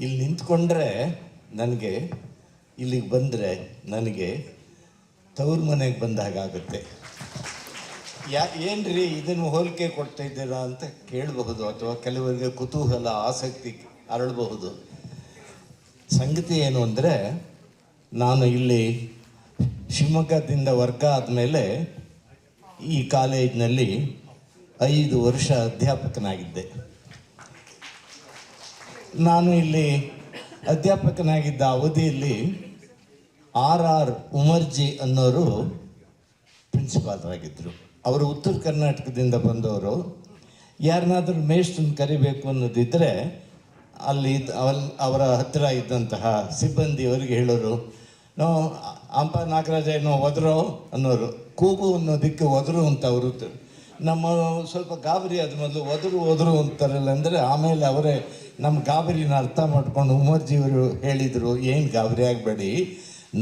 ಇಲ್ಲಿ ನಿಂತ್ಕೊಂಡ್ರೆ ನನಗೆ ಇಲ್ಲಿಗೆ ಬಂದರೆ ನನಗೆ ತವ್ರ ಮನೆಗೆ ಬಂದ ಹಾಗಾಗುತ್ತೆ ಯಾ, ಏನ್ರಿ ಇದನ್ನು ಹೋಲಿಕೆ ಕೊಡ್ತಾ ಇದ್ದೀರಾ ಅಂತ ಕೇಳಬಹುದು ಅಥವಾ ಕೆಲವರಿಗೆ ಕುತೂಹಲ, ಆಸಕ್ತಿ ಅರಳಬಹುದು. ಸಂಗತಿ ಏನು ಅಂದರೆ ನಾನು ಇಲ್ಲಿ ಶಿವಮೊಗ್ಗದಿಂದ ವರ್ಗ ಆದಮೇಲೆ ಈ ಕಾಲೇಜಿನಲ್ಲಿ ಐದು ವರ್ಷ ಅಧ್ಯಾಪಕನಾಗಿದ್ದೆ. ನಾನು ಇಲ್ಲಿ ಅಧ್ಯಾಪಕನಾಗಿದ್ದ ಅವಧಿಯಲ್ಲಿ ಆರ್ ಆರ್ ಉಮರ್ಜಿ ಅನ್ನೋರು ಪ್ರಿನ್ಸಿಪಾಲರಾಗಿದ್ದರು ಅವರು ಉತ್ತರ ಕರ್ನಾಟಕದಿಂದ ಬಂದವರು. ಯಾರನ್ನಾದರೂ ಮೇಷ್ಟ್ರನ್ನ ಕರಿಬೇಕು ಅನ್ನೋದಿದ್ದರೆ ಅಲ್ಲಿ ಅವಲ್ ಅವರ ಹತ್ತಿರ ಇದ್ದಂತಹ ಸಿಬ್ಬಂದಿಯವರಿಗೆ ಹೇಳೋರು, ನೋ, ಅಂಪ ನಾಗರಾಜ, ಏನೋ ಒದರೋ ಅನ್ನೋರು. ಕೂಗು ಅನ್ನೋದಕ್ಕೆ ಒದರು ಅಂತ ಅವರು ನಮ್ಮ ಸ್ವಲ್ಪ ಗಾಬರಿ ಆದ ಮೊದಲು ಒದರು ಒದರು ಅಂತಾರಲ್ಲ ಅಂದರೆ ಆಮೇಲೆ ಅವರೇ ನಮ್ಮ ಗಾಬರಿನ ಅರ್ಥ ಮಾಡ್ಕೊಂಡು ಉಮರ್ಜಿಯವರು ಹೇಳಿದರು, ಏನು ಗಾಬರಿ ಆಗಬೇಡಿ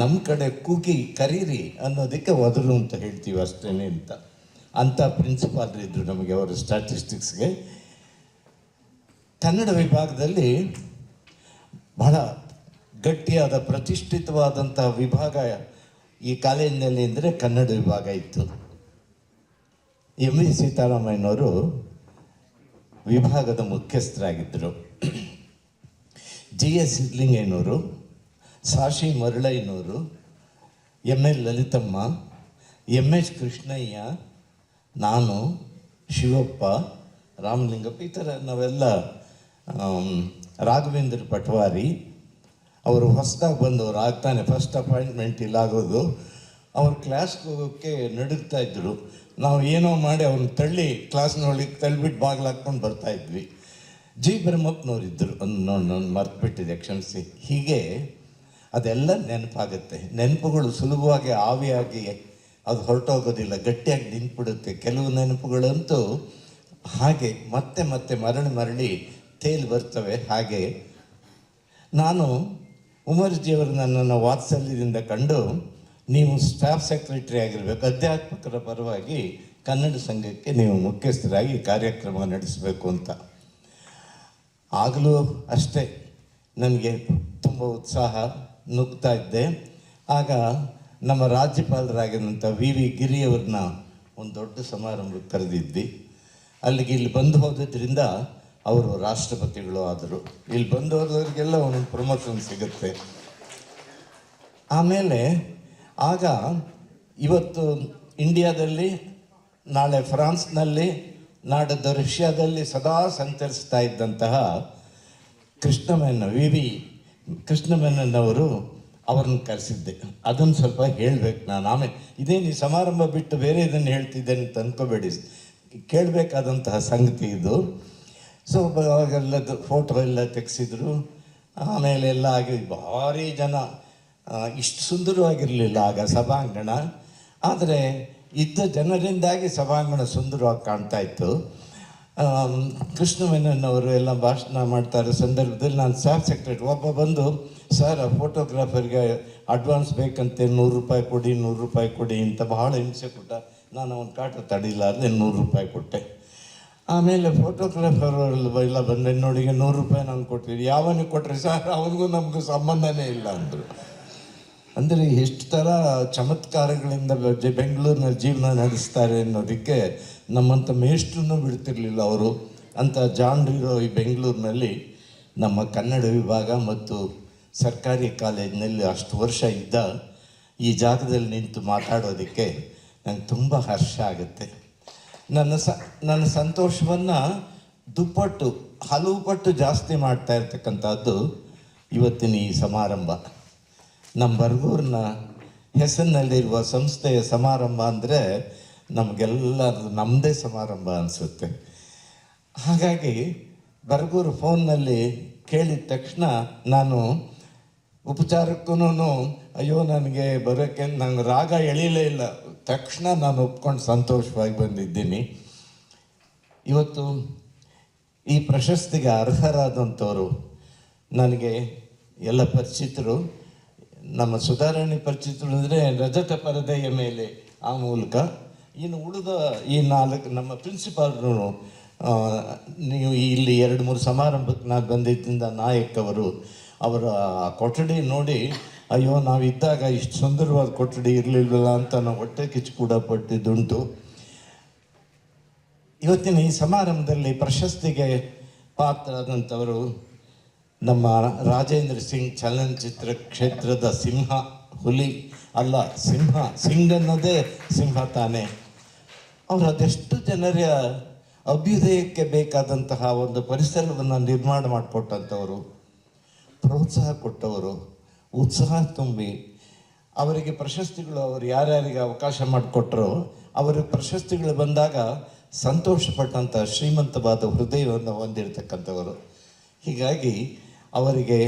ನಮ್ಮ ಕಡೆ ಕೂಗಿ ಕರೀರಿ ಅನ್ನೋದಕ್ಕೆ ಒದರು ಅಂತ ಹೇಳ್ತೀವಿ ಅಷ್ಟೇ ಅಂತ. ಅಂಥ ಪ್ರಿನ್ಸಿಪಾಲ್ರು ಇದ್ದರು ನಮಗೆ ಅವರು ಸ್ಟ್ಯಾಟಿಸ್ಟಿಕ್ಸ್ಗೆ ಕನ್ನಡ ವಿಭಾಗದಲ್ಲಿ ಬಹಳ ಗಟ್ಟಿಯಾದ ಪ್ರತಿಷ್ಠಿತವಾದಂಥ ವಿಭಾಗ ಈ ಕಾಲೇಜಿನಲ್ಲಿ ಅಂದರೆ ಕನ್ನಡ ವಿಭಾಗ ಇತ್ತು. ಎಂ ವಿ ಸೀತಾರಾಮಯ್ಯನವರು ವಿಭಾಗದ ಮುಖ್ಯಸ್ಥರಾಗಿದ್ದರು. ಜಿ ಎಸ್ ಸಿದ್ಲಿಂಗಯ್ಯನವರು, ಸಾಶಿ ಮರುಳಯ್ಯನವರು M L Lalithamma M H Krishnaiah, ನಾನು, ಶಿವಪ್ಪ, ರಾಮಲಿಂಗಪ್ಪ, ಈ ಥರ ನಾವೆಲ್ಲ ರಾಘವೇಂದ್ರ ಪಟ್ವಾರಿ, ಅವರು ಹೊಸದಾಗಿ ಬಂದವರು, ಆಗ್ತಾನೆ, ಫಸ್ಟ್ ಅಪಾಯಿಂಟ್ಮೆಂಟ್ ಇಲ್ಲಾಗೋದು, ಅವ್ರ ಕ್ಲಾಸ್ಗೆ ಹೋಗೋಕ್ಕೆ ನಡುಗ್ತಾ ಇದ್ದರು ನಾವು ಏನೋ ಮಾಡಿ ಅವ್ರನ್ನ ತಳ್ಳಿ ಕ್ಲಾಸ್ನೊಳಗೆ ತಳ್ಳಿಬಿಟ್ಟು ಬಾಗಿಲು ಹಾಕ್ಕೊಂಡು ಬರ್ತಾ ಇದ್ವಿ. ಜಿ. ಬ್ರಹ್ಮಪ್ಪನವರಿದ್ದರು ನೋಡಿ ನಾನು ಮರ್ತುಬಿಟ್ಟಿದೆ, ಕ್ಷಮಿಸಿ. ಹೀಗೆ ಅದೆಲ್ಲ ನೆನಪಾಗುತ್ತೆ. ನೆನಪುಗಳು ಸುಲಭವಾಗಿ ಆವಿಯಾಗಿ ಅದು ಹೊರಟೋಗೋದಿಲ್ಲ. ಗಟ್ಟಿಯಾಗಿ ನಿಂತ್ಬಿಡುತ್ತೆ. ಕೆಲವು ನೆನಪುಗಳಂತೂ ಹಾಗೆ ಮತ್ತೆ ಮತ್ತೆ ಮರಳಿ ಮರಳಿ ತೇಲಿ ಬರ್ತವೆ. ಹಾಗೆ ನಾನು ಉಮರ್ಜಿಯವರು ನನ್ನನ್ನು ವಾತ್ಸಲ್ಯದಿಂದ ಕಂಡು ನೀವು ಸ್ಟಾಫ್ ಸೆಕ್ರೆಟರಿ ಆಗಿರಬೇಕು ಅಧ್ಯಾತ್ಮಕರ ಪರವಾಗಿ ಕನ್ನಡ ಸಂಘಕ್ಕೆ ನೀವು ಮುಖ್ಯಸ್ಥರಾಗಿ ಕಾರ್ಯಕ್ರಮ ನಡೆಸಬೇಕು ಅಂತ. ಆಗಲೂ ಅಷ್ಟೇ, ನನಗೆ ತುಂಬ ಉತ್ಸಾಹ ನುಗ್ತಾ ಇದ್ದೆ. ಆಗ ನಮ್ಮ ರಾಜ್ಯಪಾಲರಾಗಿರುವಂಥ ವಿ ವಿ ಗಿರಿಯವ್ರನ್ನ ಒಂದು ದೊಡ್ಡ ಸಮಾರಂಭಕ್ಕೆ ಕರೆದಿದ್ವಿ. ಅಲ್ಲಿಗೆ ಇಲ್ಲಿ ಬಂದು ಹೋದ್ರಿಂದ ಅವರು ರಾಷ್ಟ್ರಪತಿಗಳು ಆದರು. ಇಲ್ಲಿ ಬಂದು ಹೋದವರಿಗೆಲ್ಲ ಒಂದೊಂದು ಪ್ರಮೋಷನ್ ಸಿಗುತ್ತೆ. ಆಮೇಲೆ ಆಗ ಇವತ್ತು ಇಂಡಿಯಾದಲ್ಲಿ, ನಾಳೆ ಫ್ರಾನ್ಸ್ನಲ್ಲಿ ನಾಡದ ರಷ್ಯಾದಲ್ಲಿ ಸದಾ ಸಂಚರಿಸ್ತಾ ಇದ್ದಂತಹ ಕೃಷ್ಣಮೇನ ವಿ ವಿ ಕೃಷ್ಣಮೆನ್ನವರು ಅವ್ರನ್ನ ಕರೆಸಿದ್ದೆ. ಅದನ್ನು ಸ್ವಲ್ಪ ಹೇಳಬೇಕು ನಾನು. ಆಮೇಲೆ ಇದೇನು ಈ ಸಮಾರಂಭ ಬಿಟ್ಟು ಬೇರೆ ಇದನ್ನು ಹೇಳ್ತಿದ್ದೇನೆ ಅಂತ ಅಂದ್ಕೋಬೇಡಿ ಕೇಳಬೇಕಾದಂತಹ ಸಂಗತಿ ಇದು. ಸೊ ಅವಾಗೆಲ್ಲದು ಫೋಟೋ ಎಲ್ಲ ತೆಗೆಸಿದ್ರು. ಆಮೇಲೆ ಎಲ್ಲ ಆಗಿ ಭಾರಿ ಜನ ಇಷ್ಟು ಸುಂದರವಾಗಿರಲಿಲ್ಲ ಆಗ ಸಭಾಂಗಣ. ಆದರೆ ಇದ್ದ ಜನರಿಂದಾಗಿ ಸಭಾಂಗಣ ಸುಂದರವಾಗಿ ಕಾಣ್ತಾ ಇತ್ತು. ಆಮ್, ಕೃಷ್ಣ ಮೆನನ್ ಅವರು ಎಲ್ಲ ಭಾಷಣ ಮಾಡ್ತಾರೆ ಸಂದರ್ಭದಲ್ಲಿ. ನಾನು ಸ್ಟಾಫ್ ಸೆಕ್ರೆಟರಿ ಒಬ್ಬ ಬಂದು ಸರ್ ಫೋಟೋಗ್ರಾಫರ್ಗೆ ಅಡ್ವಾನ್ಸ್ ಬೇಕಂತೆ ನೂರು ರೂಪಾಯಿ ಕೊಡಿ ನೂರು ರೂಪಾಯಿ ಕೊಡಿ ಅಂತ ಬಹಳ ಹಿಂಸೆ ಕೊಟ್ಟ. ನಾನು ಅವನ ಕಾಟ ತಡಿಲಾರ್ದೆ ನೂರು ರೂಪಾಯಿ ಕೊಟ್ಟೆ. ಆಮೇಲೆ ಫೋಟೋಗ್ರಾಫರ್ ಎಲ್ಲ ಬಂದೆ ನೋಡಿಗೆ ನೂರು ರೂಪಾಯಿ ನಾನು ಕೊಟ್ಟಿದ್ದೀನಿ ಯಾವನಿಗೆ ಕೊಟ್ಟರೆ ಸರ್? ಅವನಿಗೂ ನಮಗೂ ಸಂಬಂಧನೇ ಇಲ್ಲ ಅಂದರು. ಅಂದರೆ ಎಷ್ಟು ಥರ ಚಮತ್ಕಾರಗಳಿಂದ ಬೆಂಗಳೂರಿನ ಜೀವನ ನಡೆಸ್ತಾರೆ ಅನ್ನೋದಕ್ಕೆ ನಮ್ಮಂಥ ಮೇಷ್ಟ್ರೂ ಬಿಡ್ತಿರಲಿಲ್ಲ ಅವರು. ಅಂತ ಜಾಣ್ರಿರೋ ಈ ಬೆಂಗಳೂರಿನಲ್ಲಿ ನಮ್ಮ ಕನ್ನಡ ವಿಭಾಗ ಮತ್ತು ಸರ್ಕಾರಿ ಕಾಲೇಜಿನಲ್ಲಿ ಅಷ್ಟು ವರ್ಷ ಇದ್ದ ಈ ಜಾಗದಲ್ಲಿ ನಿಂತು ಮಾತಾಡೋದಕ್ಕೆ ನಂಗೆ ತುಂಬ ಹರ್ಷ ಆಗುತ್ತೆ. ನನ್ನ ಸ, ನನ್ನ ಸಂತೋಷವನ್ನು ದುಪ್ಪಟ್ಟು, ಹಲವು ಪಟ್ಟು ಜಾಸ್ತಿ ಮಾಡ್ತಾ ಇರ್ತಕ್ಕಂಥದ್ದು ಇವತ್ತಿನ ಈ ಸಮಾರಂಭ. ನಮ್ಮ ಬರಗೂರಿನ ಹೆಸರಿನಲ್ಲಿರುವ ಸಂಸ್ಥೆಯ ಸಮಾರಂಭ ಅಂದರೆ ನಮಗೆಲ್ಲ ನಮ್ಮದೇ ಸಮಾರಂಭ ಅನಿಸುತ್ತೆ. ಹಾಗಾಗಿ ಬರಗೂರು ಫೋನ್ನಲ್ಲಿ ಕೇಳಿದ ತಕ್ಷಣ ನಾನು ಉಪಚಾರಕ್ಕೂ ಅಯ್ಯೋ, ನನಗೆ ಬರೋಕ್ಕೆ ನಂಗೆ ರಾಗ ಎಳೀಲೇ ಇಲ್ಲ. ತಕ್ಷಣ ನಾನು ಒಪ್ಕೊಂಡು ಸಂತೋಷವಾಗಿ ಬಂದಿದ್ದೀನಿ. ಇವತ್ತು ಈ ಪ್ರಶಸ್ತಿಗೆ ಅರ್ಹರಾದಂಥವರು ನನಗೆ ಎಲ್ಲ ಪರಿಚಿತರು ನಮ್ಮ ಸುಧಾರಣೆ ಪರಿಚಿತರು ಅಂದರೆ ರಜತ ಪರದೆಯ ಮೇಲೆ ಆ ಮೂಲಕ. ಇನ್ನು ಉಳಿದ ಈ ನಾಲ್ಕು ನಮ್ಮ ಪ್ರಿನ್ಸಿಪಾಲ್ರು ನೀವು ಇಲ್ಲಿ ಎರಡು ಮೂರು ಸಮಾರಂಭಕ್ಕೆ ನಾನು ಬಂದಿದ್ದಿಂದ ನಾಯಕ್ ಅವರು ಅವರ ಕೊಠಡಿ ನೋಡಿ, ಅಯ್ಯೋ ನಾವಿದ್ದಾಗ ಇಷ್ಟು ಸುಂದರವಾದ ಕೊಠಡಿ ಇರಲಿಲ್ವಲ್ಲ ಅಂತ ನಾವು ಹೊಟ್ಟೆ ಕಿಚ್ಚು ಕೂಡ ಪಟ್ಟಿದ್ದುಂಟು. ಇವತ್ತಿನ ಈ ಸಮಾರಂಭದಲ್ಲಿ ಪ್ರಶಸ್ತಿಗೆ ಪಾತ್ರರಾದಂಥವರು ನಮ್ಮ ರಾಜೇಂದ್ರ ಸಿಂಗ್ ಚಲನಚಿತ್ರ ಕ್ಷೇತ್ರದ ಸಿಂಹ, ಹುಲಿ, ಅಲ್ಲ, ಸಿಂಹ, ಸಿಂಗ್ ಅನ್ನೋದೇ ಸಿಂಹ ತಾನೇ. ಅವರು ಅದೆಷ್ಟು ಜನರ ಅಭ್ಯುದಯಕ್ಕೆ ಬೇಕಾದಂತಹ ಒಂದು ಪರಿಸರವನ್ನು ನಿರ್ಮಾಣ ಮಾಡಿಕೊಟ್ಟಂಥವರು, ಪ್ರೋತ್ಸಾಹ ಕೊಟ್ಟವರು, ಉತ್ಸಾಹ ತುಂಬಿ ಅವರಿಗೆ ಪ್ರಶಸ್ತಿಗಳು ಅವರು ಯಾರ್ಯಾರಿಗೆ ಅವಕಾಶ ಮಾಡಿಕೊಟ್ರೋ, ಅವರ ಪ್ರಶಸ್ತಿಗಳು ಬಂದಾಗ ಸಂತೋಷಪಟ್ಟಂಥ ಶ್ರೀಮಂತವಾದ ಹೃದಯವನ್ನು ಹೊಂದಿರತಕ್ಕಂಥವರು. ಹೀಗಾಗಿ ಅವರಿಗೆ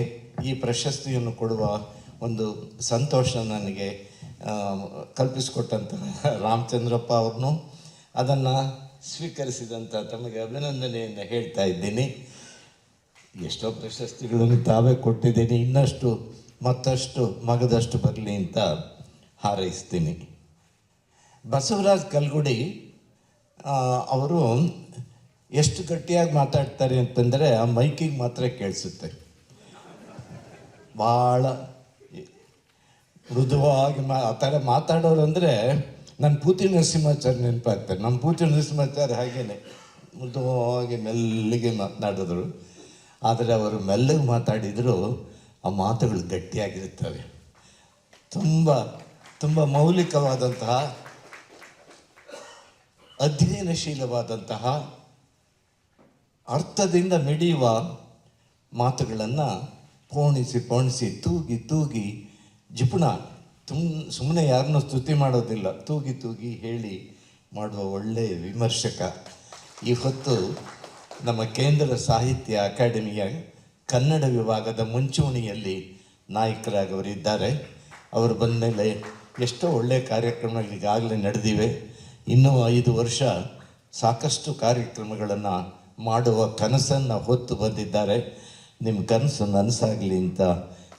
ಈ ಪ್ರಶಸ್ತಿಯನ್ನು ಕೊಡುವ ಒಂದು ಸಂತೋಷ ನನಗೆ ಕಲ್ಪಿಸಿಕೊಟ್ಟಂತಹ ರಾಮಚಂದ್ರಪ್ಪ ಅವ್ರನ್ನು. ಅದನ್ನು ಸ್ವೀಕರಿಸಿದಂಥ ತಮಗೆ ಅಭಿನಂದನೆಯನ್ನು ಹೇಳ್ತಾ ಇದ್ದೀನಿ. ಎಷ್ಟೋ ಪ್ರಶಸ್ತಿಗಳನ್ನು ತಾವೇ ಕೊಟ್ಟಿದ್ದೀನಿ. ಇನ್ನಷ್ಟು, ಮತ್ತಷ್ಟು ಮಗದಷ್ಟು ಬರಲಿ ಅಂತ ಹಾರೈಸ್ತೀನಿ. ಬಸವರಾಜ್ ಕಲ್ಗುಡಿ ಅವರು ಎಷ್ಟು ಗಟ್ಟಿಯಾಗಿ ಮಾತಾಡ್ತಾರೆ ಅಂತಂದರೆ ಆ ಮೈಕಿಗೆ ಮಾತ್ರ ಕೇಳಿಸುತ್ತೆ. ಭಾಳ ಮೃದುವಾಗಿ ಮಾ ಆ ಥರ ಮಾತಾಡೋರು ಅಂದರೆ ನನ್ನ ಪೂತಿ ನರಸಿಂಹಾಚಾರ್ಯ ನೆನಪಾಗ್ತಾರೆ ನಮ್ಮ ಪೂತಿ ನರಸಿಂಹಾಚಾರ್ಯ ಹಾಗೇನೆ ಮೃದುವಾಗಿ ಮೆಲ್ಲಿಗೆ ಮಾತನಾಡಿದ್ರು. ಆದರೆ ಅವರು ಮೆಲ್ಲಗೆ ಮಾತಾಡಿದರೂ, ಆ ಮಾತುಗಳು ಗಟ್ಟಿಯಾಗಿರುತ್ತವೆ. ತುಂಬ ತುಂಬ ಮೌಲಿಕವಾದಂತಹ, ಅಧ್ಯಯನಶೀಲವಾದಂತಹ ಅರ್ಥದಿಂದ ಮಿಡಿಯುವ ಮಾತುಗಳನ್ನು ಪೋಣಿಸಿ ಪೋಣಿಸಿ, ತೂಗಿ ತೂಗಿ, ಜಿಪುಣ ತುಮ್ ಸುಮ್ಮನೆ ಯಾರನ್ನೂ ಸ್ತುತಿ ಮಾಡೋದಿಲ್ಲ. ತೂಗಿ ತೂಗಿ ಹೇಳಿ ಮಾಡುವ ಒಳ್ಳೆಯ ವಿಮರ್ಶಕ. ಈ ಹೊತ್ತು ನಮ್ಮ ಕೇಂದ್ರ ಸಾಹಿತ್ಯ ಅಕಾಡೆಮಿಯ ಕನ್ನಡ ವಿಭಾಗದ ಮುಂಚೂಣಿಯಲ್ಲಿ ನಾಯಕರಾಗವರಿದ್ದಾರೆ. ಅವರು ಬಂದ ಮೇಲೆ ಎಷ್ಟೋ ಒಳ್ಳೆಯ ಕಾರ್ಯಕ್ರಮಗಳು ಈಗಾಗಲೇ ನಡೆದಿವೆ. ಇನ್ನೂ ಐದು ವರ್ಷ ಸಾಕಷ್ಟು ಕಾರ್ಯಕ್ರಮಗಳನ್ನು ಮಾಡುವ ಕನಸನ್ನು ಹೊತ್ತು ಬಂದಿದ್ದಾರೆ. ನಿಮ್ಮ ಕನಸು ನನಸಾಗಲಿ ಅಂತ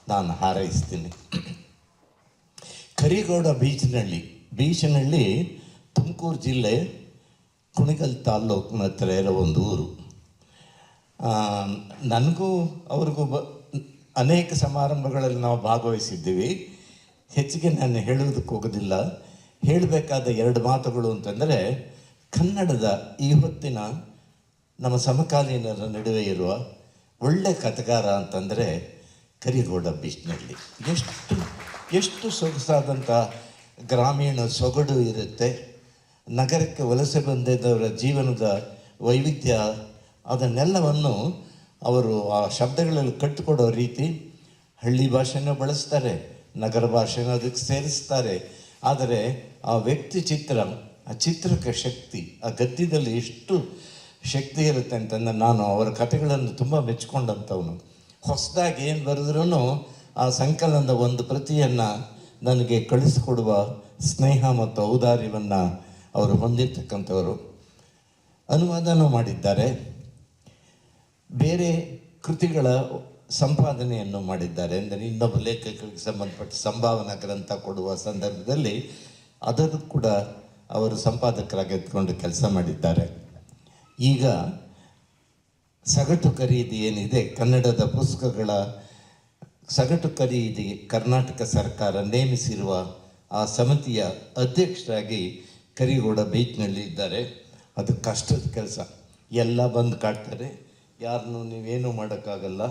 ನಾನು ಹಾರೈಸ್ತೀನಿ. ಕರಿಗೌಡ ಬೀಚ್ನಳ್ಳಿ ಬೀಚ್ನಳ್ಳಿ ತುಮಕೂರು ಜಿಲ್ಲೆ ಕುಣಿಗಲ್ ತಾಲ್ಲೂಕಿನ ಹತ್ರ ಇರೋ ಒಂದು ಊರು. ನನಗೂ ಅವ್ರಿಗೂ ಬ, ಅನೇಕ ಸಮಾರಂಭಗಳಲ್ಲಿ ನಾವು ಭಾಗವಹಿಸಿದ್ದೀವಿ. ಹೆಚ್ಚಿಗೆ ನಾನು ಹೇಳೋದಕ್ಕೆ ಹೋಗೋದಿಲ್ಲ. ಹೇಳಬೇಕಾದ ಎರಡು ಮಾತುಗಳು ಅಂತಂದರೆ, ಕನ್ನಡದ ಈ ಹೊತ್ತಿನ ನಮ್ಮ ಸಮಕಾಲೀನರ ನಡುವೆ ಇರುವ ಒಳ್ಳೆ ಕಥೆಗಾರ ಅಂತಂದರೆ ಕರಿಗೌಡ ಬೀಚ್ನಲ್ಲಿ ಎಷ್ಟು ಎಷ್ಟು ಸೊಗಸಾದಂಥ ಗ್ರಾಮೀಣ ಸೊಗಡು ಇರುತ್ತೆ. ನಗರಕ್ಕೆ ವಲಸೆ ಬಂದಿದ್ದವರ ಜೀವನದ ವೈವಿಧ್ಯ, ಅದನ್ನೆಲ್ಲವನ್ನು ಅವರು ಆ ಶಬ್ದಗಳಲ್ಲಿ ಕಟ್ಟಿಕೊಡೋ ರೀತಿ ಹಳ್ಳಿ ಭಾಷೆನೂ ಬಳಸ್ತಾರೆ, ನಗರ ಭಾಷೆನೂ ಅದಕ್ಕೆ ಸೇರಿಸ್ತಾರೆ. ಆದರೆ ಆ ವ್ಯಕ್ತಿ ಚಿತ್ರ, ಆ ಚಿತ್ರಕ್ಕೆ ಶಕ್ತಿ, ಆ ಗದ್ಯದಲ್ಲಿ ಎಷ್ಟು ಶಕ್ತಿ ಇರುತ್ತೆ ಅಂತಂದ್ರೆ ನಾನು ಅವರ ಕಥೆಗಳನ್ನು ತುಂಬ ಮೆಚ್ಚಿಕೊಂಡಂಥವನು. ಹೊಸದಾಗಿ ಏನು ಬರೆದ್ರೂ ಆ ಸಂಕಲನದ ಒಂದು ಪ್ರತಿಯನ್ನು ನನಗೆ ಕಳಿಸಿಕೊಡುವ ಸ್ನೇಹ ಮತ್ತು ಔದಾರ್ಯವನ್ನು ಅವರು ಹೊಂದಿರ್ತಕ್ಕಂಥವರು. ಅನುವಾದನೂ ಮಾಡಿದ್ದಾರೆ. ಬೇರೆ ಕೃತಿಗಳ ಸಂಪಾದನೆಯನ್ನು ಮಾಡಿದ್ದಾರೆ. ಅಂದರೆ ಇನ್ನೊಬ್ಬ ಲೇಖಕರಿಗೆ ಸಂಬಂಧಪಟ್ಟ ಸಂಭಾವನಾ ಗ್ರಂಥ ಕೊಡುವ ಸಂದರ್ಭದಲ್ಲಿ ಅದನ್ನು ಕೂಡ ಅವರು ಸಂಪಾದಕರಾಗಿ ಎತ್ಕೊಂಡು ಕೆಲಸ ಮಾಡಿದ್ದಾರೆ. ಈಗ ಸಗಟು ಖರೀದಿ ಏನಿದೆ, ಕನ್ನಡದ ಪುಸ್ತಕಗಳ ಸಗಟು ಖರೀದಿ ಕರ್ನಾಟಕ ಸರ್ಕಾರ ನೇಮಿಸಿರುವ ಆ ಸಮಿತಿಯ ಅಧ್ಯಕ್ಷರಾಗಿ ಕರಿಗೌಡ ಬೀಚ್ನಲ್ಲಿ ಇದ್ದಾರೆ. ಅದು ಕಷ್ಟದ ಕೆಲಸ. ಎಲ್ಲ ಬಂದು ಕಾಡ್ತಾರೆ. ಯಾರನ್ನು ನೀವೇನು ಮಾಡೋಕ್ಕಾಗಲ್ಲ.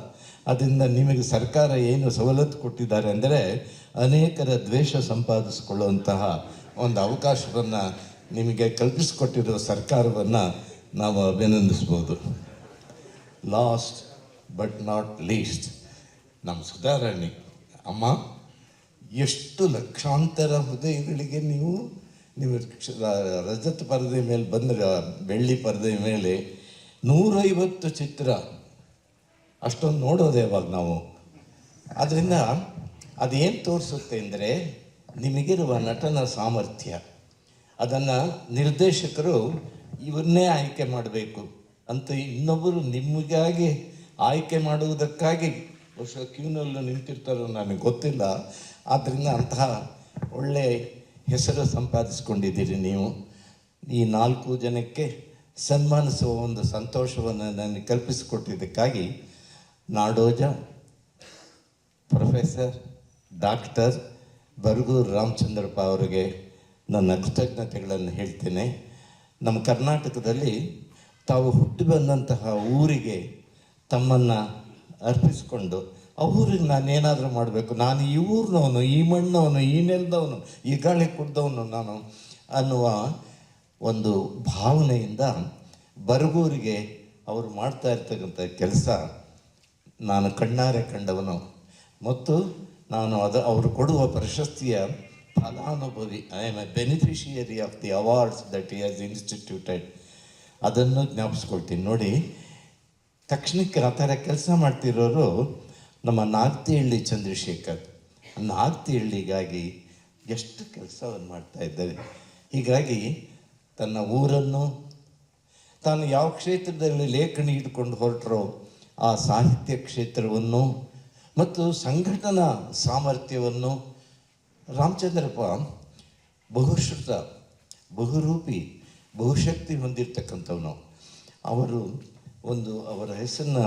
ಅದರಿಂದ ನಿಮಗೆ ಸರ್ಕಾರ ಏನು ಸವಲತ್ತು ಕೊಟ್ಟಿದ್ದಾರೆ ಅಂದರೆ ಅನೇಕರ ದ್ವೇಷ ಸಂಪಾದಿಸಿಕೊಳ್ಳುವಂತಹ ಒಂದು ಅವಕಾಶವನ್ನು ನಿಮಗೆ ಕಲ್ಪಿಸಿಕೊಟ್ಟಿರುವ ಸರ್ಕಾರವನ್ನು ನಾವು ಅಭಿನಂದಿಸ್ಬೋದು ಲಾಸ್ಟ್ ಬಟ್ ನಾಟ್ ಲೀಸ್ಟ್ ನಮ್ಮ ಸುಧಾರಾಣಿ, ಅಮ್ಮ, ಎಷ್ಟು ಲಕ್ಷಾಂತರ ಹೃದಯಗಳಿಗೆ ನೀವು ನೀವು ರಜತ ಪರದೆ ಮೇಲೆ ಬಂದರೆ, ಬೆಳ್ಳಿ ಪರದೆ ಮೇಲೆ ನೂರೈವತ್ತು ಚಿತ್ರ, ಅಷ್ಟೊಂದು ನೋಡೋದೇ ಇವಾಗ ನಾವು. ಅದರಿಂದ ಅದೇನು ತೋರಿಸುತ್ತೆ ಅಂದರೆ, ನಿಮಗಿರುವ ನಟನ ಸಾಮರ್ಥ್ಯ, ಅದನ್ನು ನಿರ್ದೇಶಕರು ಇವನ್ನೇ ಆಯ್ಕೆ ಮಾಡಬೇಕು ಅಂತ ಇನ್ನೊಬ್ಬರು ನಿಮಗಾಗಿ ಆಯ್ಕೆ ಮಾಡುವುದಕ್ಕಾಗಿ ಬಹುಶಃ ಕ್ಯೂನಲ್ಲೂ ನಿಂತಿರ್ತಾರೋ ನನಗೆ ಗೊತ್ತಿಲ್ಲ. ಆದ್ದರಿಂದ ಅಂತಹ ಒಳ್ಳೆ ಹೆಸರು ಸಂಪಾದಿಸ್ಕೊಂಡಿದ್ದೀರಿ ನೀವು. ಈ ನಾಲ್ಕು ಜನಕ್ಕೆ ಸನ್ಮಾನಿಸುವ ಒಂದು ಸಂತೋಷವನ್ನು ನನಗೆ ಕಲ್ಪಿಸಿಕೊಟ್ಟಿದ್ದಕ್ಕಾಗಿ ನಾಡೋಜ, ಪ್ರೊಫೆಸರ್, ಡಾಕ್ಟರ್ ಬರಗೂರು ರಾಮಚಂದ್ರಪ್ಪ ಅವರಿಗೆ ನನ್ನ ಕೃತಜ್ಞತೆಗಳನ್ನು ಹೇಳ್ತೇನೆ. ನಮ್ಮ ಕರ್ನಾಟಕದಲ್ಲಿ ತಾವು ಹುಟ್ಟಿ ಬಂದಂತಹ ಊರಿಗೆ ತಮ್ಮನ್ನು ಅರ್ಪಿಸಿಕೊಂಡು, ಆ ಊರಿಗೆ ನಾನೇನಾದರೂ ಮಾಡಬೇಕು, ನಾನು ಈ ಊರಿನವನು, ಈ ಮಣ್ಣವನು, ಈ ನೆಲದವನು, ಈ ಗಾಳಿ ಕುಡ್ದವನು ನಾನು ಅನ್ನುವ ಒಂದು ಭಾವನೆಯಿಂದ ಬರಗೂರಿಗೆ ಅವರು ಮಾಡ್ತಾ ಇರ್ತಕ್ಕಂಥ ಕೆಲಸ ನಾನು ಕಣ್ಣಾರೆ ಕಂಡವನು. ಮತ್ತು ನಾನು ಅದು, ಅವರು ಕೊಡುವ ಪ್ರಶಸ್ತಿಯ ಫಲಾನುಭವಿ I am a beneficiary of the awards that he has instituted ಅದನ್ನು ಜ್ಞಾಪಿಸ್ಕೊಳ್ತೀನಿ. ನೋಡಿ, ತಕ್ಷಣಕ್ಕೆ ಆ ಥರ ಕೆಲಸ ಮಾಡ್ತಿರೋರು ನಮ್ಮ ನಾಗ್ತಿಹಳ್ಳಿ ಚಂದ್ರಶೇಖರ್. ನಾಗ್ತಿಹಳ್ಳಿಗಾಗಿ ಎಷ್ಟು ಕೆಲಸವನ್ನು ಮಾಡ್ತಾ ಇದ್ದಾರೆ. ಹೀಗಾಗಿ ತನ್ನ ಊರನ್ನು, ತಾನು ಯಾವ ಕ್ಷೇತ್ರದಲ್ಲಿ ಲೇಖನಿ ಇಟ್ಕೊಂಡು ಹೊರಟರೋ ಆ ಸಾಹಿತ್ಯ ಕ್ಷೇತ್ರವನ್ನು ಮತ್ತು ಸಂಘಟನಾ ಸಾಮರ್ಥ್ಯವನ್ನು ರಾಮಚಂದ್ರಪ್ಪ ಬಹುಶ್ರುತ, ಬಹುರೂಪಿ, ಬಹುಶಕ್ತಿ ಹೊಂದಿರತಕ್ಕಂಥವನು. ಅವರು ಒಂದು ಅವರ ಹೆಸರನ್ನ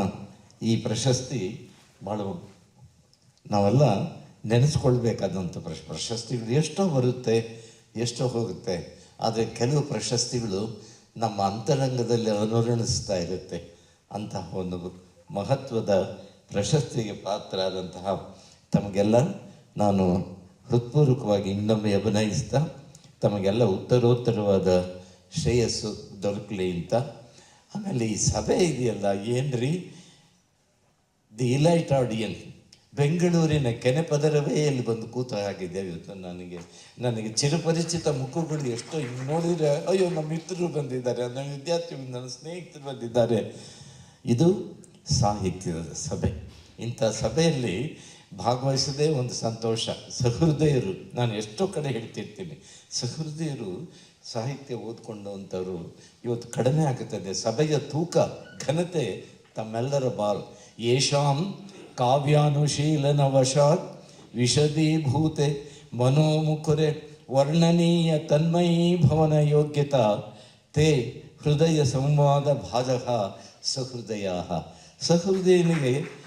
ಈ ಪ್ರಶಸ್ತಿ ಭಾಳ ನಾವೆಲ್ಲ ನೆನೆಸ್ಕೊಳ್ಬೇಕಾದಂಥ ಪ್ರಶ್, ಪ್ರಶಸ್ತಿಗಳು ಎಷ್ಟೋ ಬರುತ್ತೆ, ಎಷ್ಟೋ ಹೋಗುತ್ತೆ. ಆದರೆ ಕೆಲವು ಪ್ರಶಸ್ತಿಗಳು ನಮ್ಮ ಅಂತರಂಗದಲ್ಲಿ ಅನುರಣಿಸ್ತಾ ಇರುತ್ತೆ. ಅಂತಹ ಒಂದು ಮಹತ್ವದ ಪ್ರಶಸ್ತಿಗೆ ಪಾತ್ರ ಆದಂತಹ ತಮಗೆಲ್ಲ ನಾನು ಹೃತ್ಪೂರ್ವಕವಾಗಿ ಇನ್ನೊಮ್ಮೆ ಅಭಿನಯಿಸ್ತಾ ತಮಗೆಲ್ಲ ಉತ್ತರೋತ್ತರವಾದ ಶ್ರೇಯಸ್ಸು ದೊರಕಲಿ ಅಂತ. ಆಮೇಲೆ ಈ ಸಭೆ ಇದೆಯಲ್ಲ, ಏನ್ರಿ? ದಿ ಇಲೈಟ್ ಆಡಿಯನ್ ಬೆಂಗಳೂರಿನ ಕೆನೆಪದರವೇ ಇಲ್ಲಿ ಬಂದು ಕೂತ ಆಗಿದೆ ಇವತ್ತು ನನಗೆ? ನನಗೆ ಚಿರಪರಿಚಿತ ಮುಖಗಳು ಎಷ್ಟೋ ಹಿಂಗೆ ನೋಡಿದರೆ, ಅಯ್ಯೋ, ನಮ್ಮ ಮಿತ್ರರು ಬಂದಿದ್ದಾರೆ ನನ್ನ ವಿದ್ಯಾರ್ಥಿ ನನ್ನ ಸ್ನೇಹಿತರು ಬಂದಿದ್ದಾರೆ. ಇದು ಸಾಹಿತ್ಯದ ಸಭೆ. ಇಂಥ ಸಭೆಯಲ್ಲಿ ಭಾಗವಹಿಸದೇ ಒಂದು ಸಂತೋಷ. ಸಹೃದಯರು, ನಾನು ಎಷ್ಟೋ ಕಡೆ ಹೇಳ್ತಿರ್ತೀನಿ. ಸಹೃದಯರು ಸಾಹಿತ್ಯ ಓದ್ಕೊಂಡಂಥವ್ರು ಇವತ್ತು ಕಡಿಮೆ ಆಗುತ್ತದೆ ಸಭೆಯ ತೂಕ, ಘನತೆ ತಮ್ಮೆಲ್ಲರ ಬಾಲ್. ಯಶಾಂ ಕಾವ್ಯಾನುಶೀಲನ ವಶಾತ್ ವಿಷದೀಭೂತೆ ಮನೋಮುಖುರೆ ವರ್ಣನೀಯ ತನ್ಮಯೀ ಭವನ ಯೋಗ್ಯತಾ ತೇ ಹೃದಯ ಸಂವಾದ ಭಾಜಕ ಸಹೃದಯ ಸಹೃದಯನಿಗೆ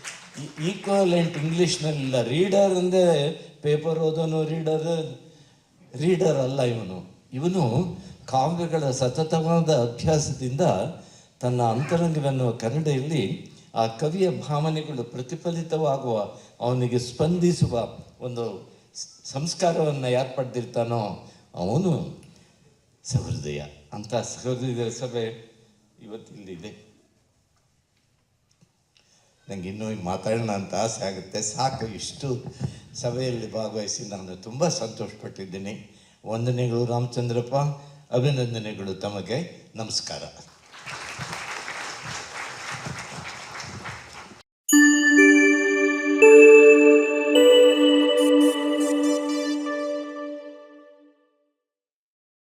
ಈಕ್ವಲೆಂಟ್ ಇಂಗ್ಲೀಷ್ನಲ್ಲಿಲ್ಲ ರೀಡರ್ ಅಂದರೆ ಪೇಪರ್ ಓದೋನು ರೀಡರ್ ರೀಡರ್ ಅಲ್ಲ ಇವನು. ಇವನು ಕಾವ್ಯಗಳ ಸತತವಾದ ಅಭ್ಯಾಸದಿಂದ ತನ್ನ ಅಂತರಂಗವನ್ನು ಕನ್ನಡೆಯಲ್ಲಿ ಆ ಕವಿಯ ಭಾವನೆಗಳು ಪ್ರತಿಫಲಿತವಾಗುವ, ಅವನಿಗೆ ಸ್ಪಂದಿಸುವ ಒಂದು ಸಂಸ್ಕಾರವನ್ನು ಯಾರು ಅವನು ಸಹೃದಯ. ಅಂತ ಸಹೃದಯ ಸಭೆ ಇವತ್ತಿಲ್ಲಿದೆ. ನನಗೆ ಇನ್ನೂ ಮಾತಾಡೋಣ ಅಂತ ಆಸೆ ಆಗುತ್ತೆ. ಸಾಕು, ಇಷ್ಟು ಸಭೆಯಲ್ಲಿ ಭಾಗವಹಿಸಿ ನಾನು ತುಂಬ ಸಂತೋಷಪಟ್ಟಿದ್ದೀನಿ. ವಂದನೆಗಳು ರಾಮಚಂದ್ರಪ್ಪ, ಅಭಿನಂದನೆಗಳು ತಮಗೆ. ನಮಸ್ಕಾರ.